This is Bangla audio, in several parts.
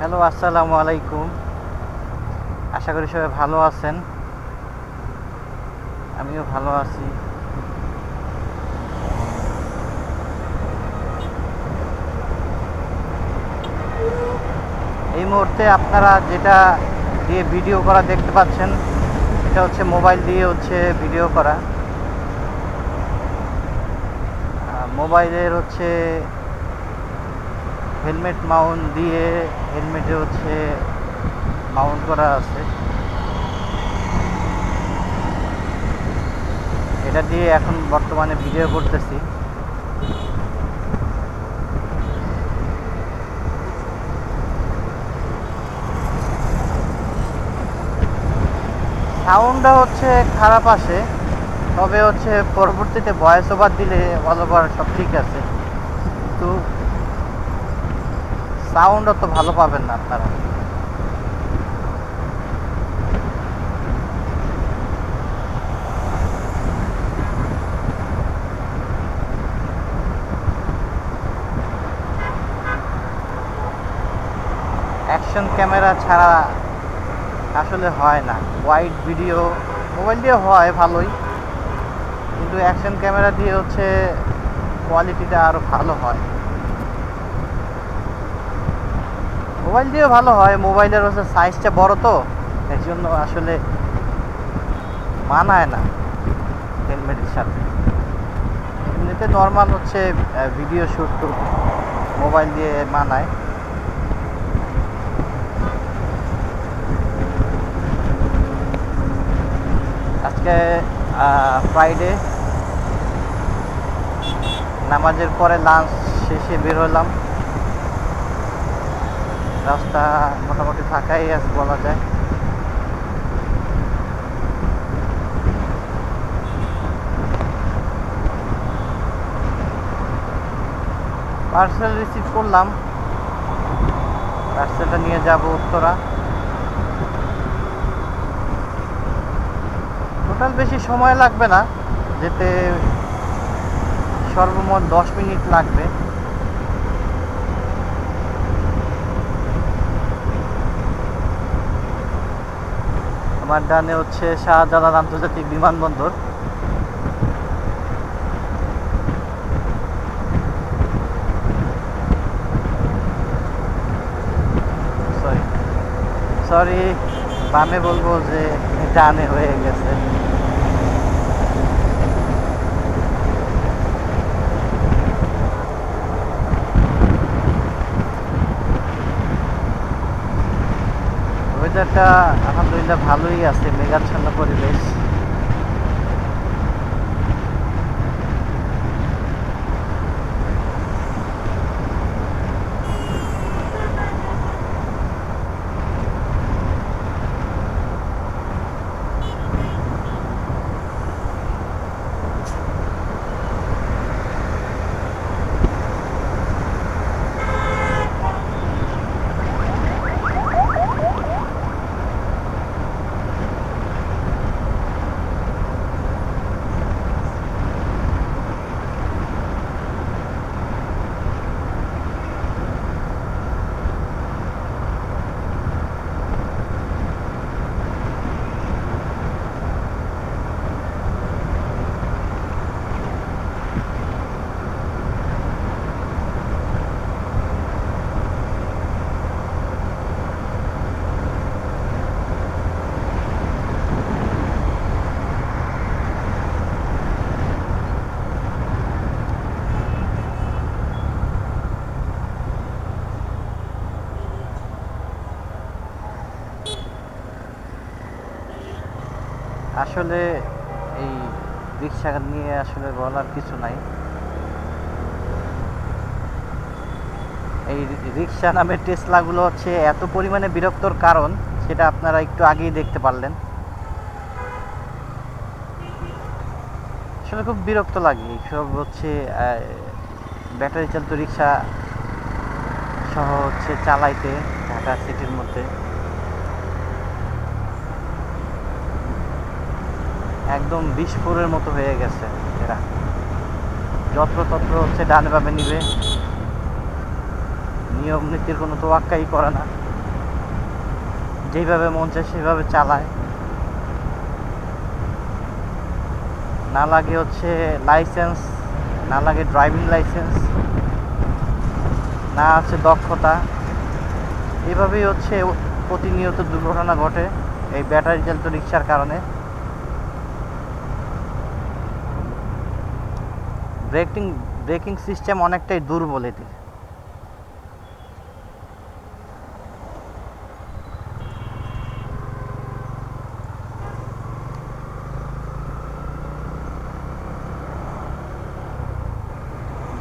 হ্যালো, আসসালামু আলাইকুম। আশা করি সবাই ভালো আছেন। আমিও ভালো আছি। এই মুহূর্তে আপনারা যেটা দিয়ে ভিডিও করা দেখতে পাচ্ছেন, এটা হচ্ছে মোবাইল দিয়ে হচ্ছে ভিডিও করা। মোবাইলের হচ্ছে হেলমেট মাউন্ট দিয়ে হেলমেটে হচ্ছে মাউন্ট করা আছে। এটা দিয়ে এখন বর্তমানে ভিডিও করতেছি। সাউন্ডটা হচ্ছে খারাপ আসে তবে হচ্ছে পরবর্তীতে ভয়েস ওভার দিলে অল ওভার সব ঠিক আছে। কিন্তু সাউন্ড অত ভালো পাবেন না আপনারা। অ্যাকশন ক্যামেরা ছাড়া আসলে হয় না। ওয়াইড ভিডিও মোবাইল দিয়ে হয় ভালোই। কিন্তু অ্যাকশন ক্যামেরা দিয়ে হচ্ছে কোয়ালিটিটা আরও ভালো হয়। মোবাইল দিয়ে ভালো হয়, মোবাইলের হচ্ছে সাইজটা বড় তো, এর জন্য আসলে মানায় না হেলমেটের সাথে। এমনিতে নর্মাল হচ্ছে ভিডিও শ্যুট মোবাইল দিয়ে মানায়। আজকে ফ্রাইডে নামাজের পরে লাঞ্চ শেষে বের হলাম। রাস্তা মোটামুটি ফাঁকাই আছে বলা যায়। পার্সেল রিসিভ করলাম। পার্সেলটা নিয়ে যাব উত্তরা। টোটাল বেশি সময় লাগবে না। যেতে সর্বমোট দশ মিনিট লাগবে। আমার ডানে হচ্ছে শাহজালাল আন্তর্জাতিক বিমানবন্দর। সরি সরি বামে বলব যে ডানে হয়ে গেছে। ওয়েদারটা আলহামদুলিল্লাহ ভালোই আছে মেঘাচ্ছন্ন পরিবেশ। আসলে এই রিক্সা নিয়ে আসলে বলার কিছু নাই। এই রিক্সা নামের টেসলাগুলো হচ্ছে এত পরিমাণে বিরক্তর কারণ, সেটা আপনারা একটু আগেই দেখতে পারলেন। আসলে খুব বিরক্ত লাগে এইসব হচ্ছে ব্যাটারি চালিত রিক্সা সহ হচ্ছে চালাইতে ঢাকা সিটির মধ্যে। একদম বিস্ফোরের মতো হয়ে গেছে এরা। যত্রতত্র হচ্ছে ডানে বামে নিবে। নিয়ম নীতির কোনো তোয়াক্কাই করে না। যেইভাবে মন চায় সেইভাবে চালায়। না লাগে হচ্ছে লাইসেন্স, না লাগে ড্রাইভিং লাইসেন্স, না আছে দক্ষতা। এভাবেই হচ্ছে প্রতিনিয়ত দুর্ঘটনা ঘটে এই ব্যাটারি চালিত রিক্সার কারণে। ব্রেকিং ব্রেকিং সিস্টেম অনেকটাই দুর্বল এটির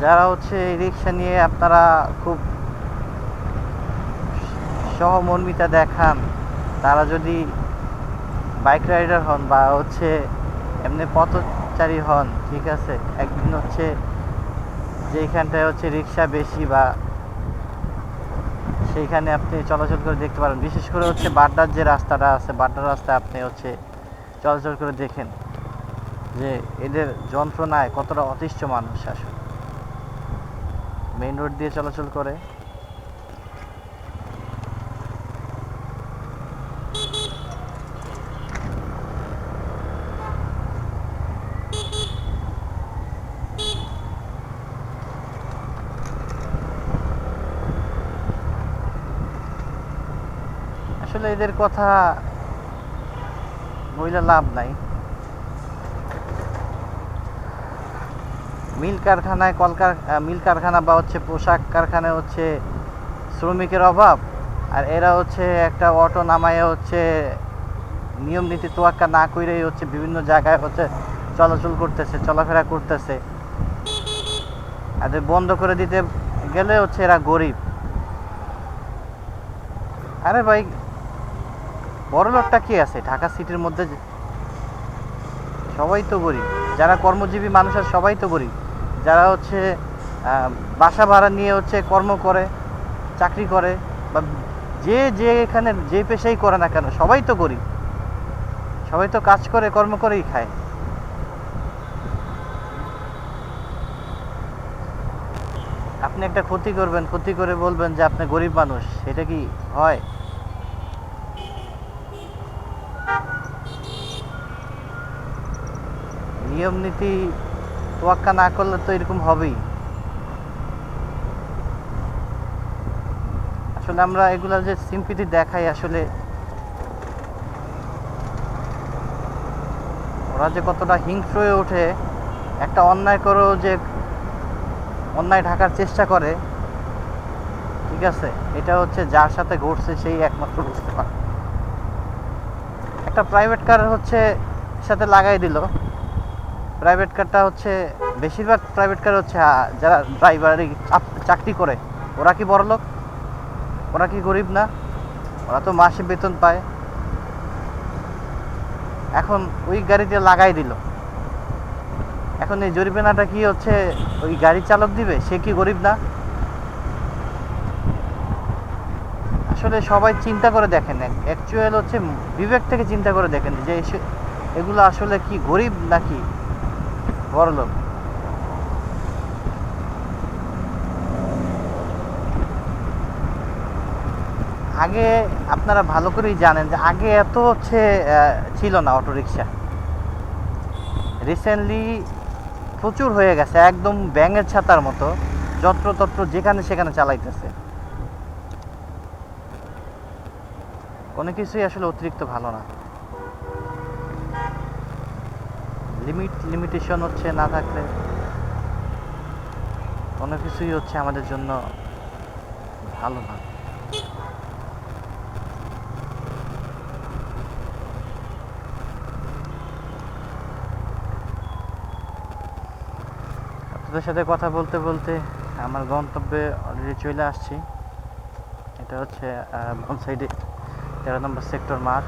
যারা হচ্ছে এই রিক্সা নিয়ে আপনারা খুব সহমর্মিতা দেখান, তারা যদি বাইক রাইডার হন বা হচ্ছে এমনি পথচারী হন, ঠিক আছে? একদিন হচ্ছে যেইখানটায় হচ্ছে রিক্সা বেশি বা সেইখানে আপনি চলাচল করে দেখতে পারেন। বিশেষ করে হচ্ছে বাড্ডার যে রাস্তাটা আছে, বাড্ডার রাস্তায় আপনি হচ্ছে চলাচল করে দেখেন যে এদের যন্ত্রণায় কতটা অতিষ্ঠ মানুষ আসলে। মেইন রোড দিয়ে চলাচল করে। আসলে এদের কথা বইলে লাভ নাই। মিল কারখানায় কলকার মিল কারখানা বা হচ্ছে পোশাক কারখানায় হচ্ছে শ্রমিকের অভাব, আর এরা হচ্ছে একটা অটো নামায় হচ্ছে নিয়ম নীতি তোয়াক্কা না করেই হচ্ছে বিভিন্ন জায়গায় হচ্ছে চলাচল করতেছে, চলাফেরা করতেছে। আর বন্ধ করে দিতে গেলে হচ্ছে এরা গরিব। আরে ভাই বড় লোকটা কি আছে? ঢাকা সিটির মধ্যে সবাই তো গরিব। যারা কর্মজীবী মানুষ আছে, সবাই তো গরিব। যারা হচ্ছে বাসা ভাড়া নিয়ে হচ্ছে কর্ম করে, চাকরি করে, বা যে যে এখানে যে পেশাই করে না কেন, সবাই তো গরিব। সবাই তো কাজ করে, কর্ম করেই খায়। আপনি একটা ক্ষতি করবেন, ক্ষতি করে বলবেন যে আপনি গরিব মানুষ, সেটা কি হয়? নিয়ম নীতি তোয়াক্কা না করলে তো এরকম হবেই। আসলে আমরা এগুলা যে সিম্পিতি দেখাই আসলে ওরা যে কতটা হিংস্র হয়ে ওঠে, একটা অন্যায় করেও যে অন্যায় ঢাকার চেষ্টা করে, ঠিক আছে? এটা হচ্ছে যার সাথে ঘটছে সেই একমাত্র বুঝতে পারে একটা প্রাইভেট কার হচ্ছে সাথে লাগাই দিল। প্রাইভেট কারটা হচ্ছে, বেশিরভাগ প্রাইভেট কার হচ্ছে যারা ড্রাইভারি চাকরি করে, ওরা কি বড় লোক? ওরা কি গরিব না? ওরা তো মাসে বেতন পায়। এখন ওই গাড়িতে লাগাই দিল। এখন এই জরিমানাটা কি হচ্ছে, ওই গাড়ি চালক দিবে? সে কি গরিব না? আসলে সবাই চিন্তা করে দেখেন। অ্যাকচুয়াল হচ্ছে, বিবেক থেকে চিন্তা করে দেখেন যে এগুলো আসলে কি গরিব নাকি? বড় আগে আপনারা ভালো করেই জানেন যে আগে এত হচ্ছে ছিল না অটোরিকশা। রিসেন্টলি প্রচুর হয়ে গেছে, একদম ব্যাঙের ছাতার মতো যত্রতত্র যেখানে সেখানে চালাইতেছে। কোনো কিছুই আসলে অতিরিক্ত ভালো না। লিমিট লিমিটেশন হচ্ছে না থাকলে কোনো কিছুই হচ্ছে আমাদের জন্য ভালো না। আপনাদের সাথে কথা বলতে বলতে আমার গন্তব্যে অলরেডি চলে আসছি। এটা হচ্ছে বাম সাইডে তেরো নম্বর সেক্টর মাঠ।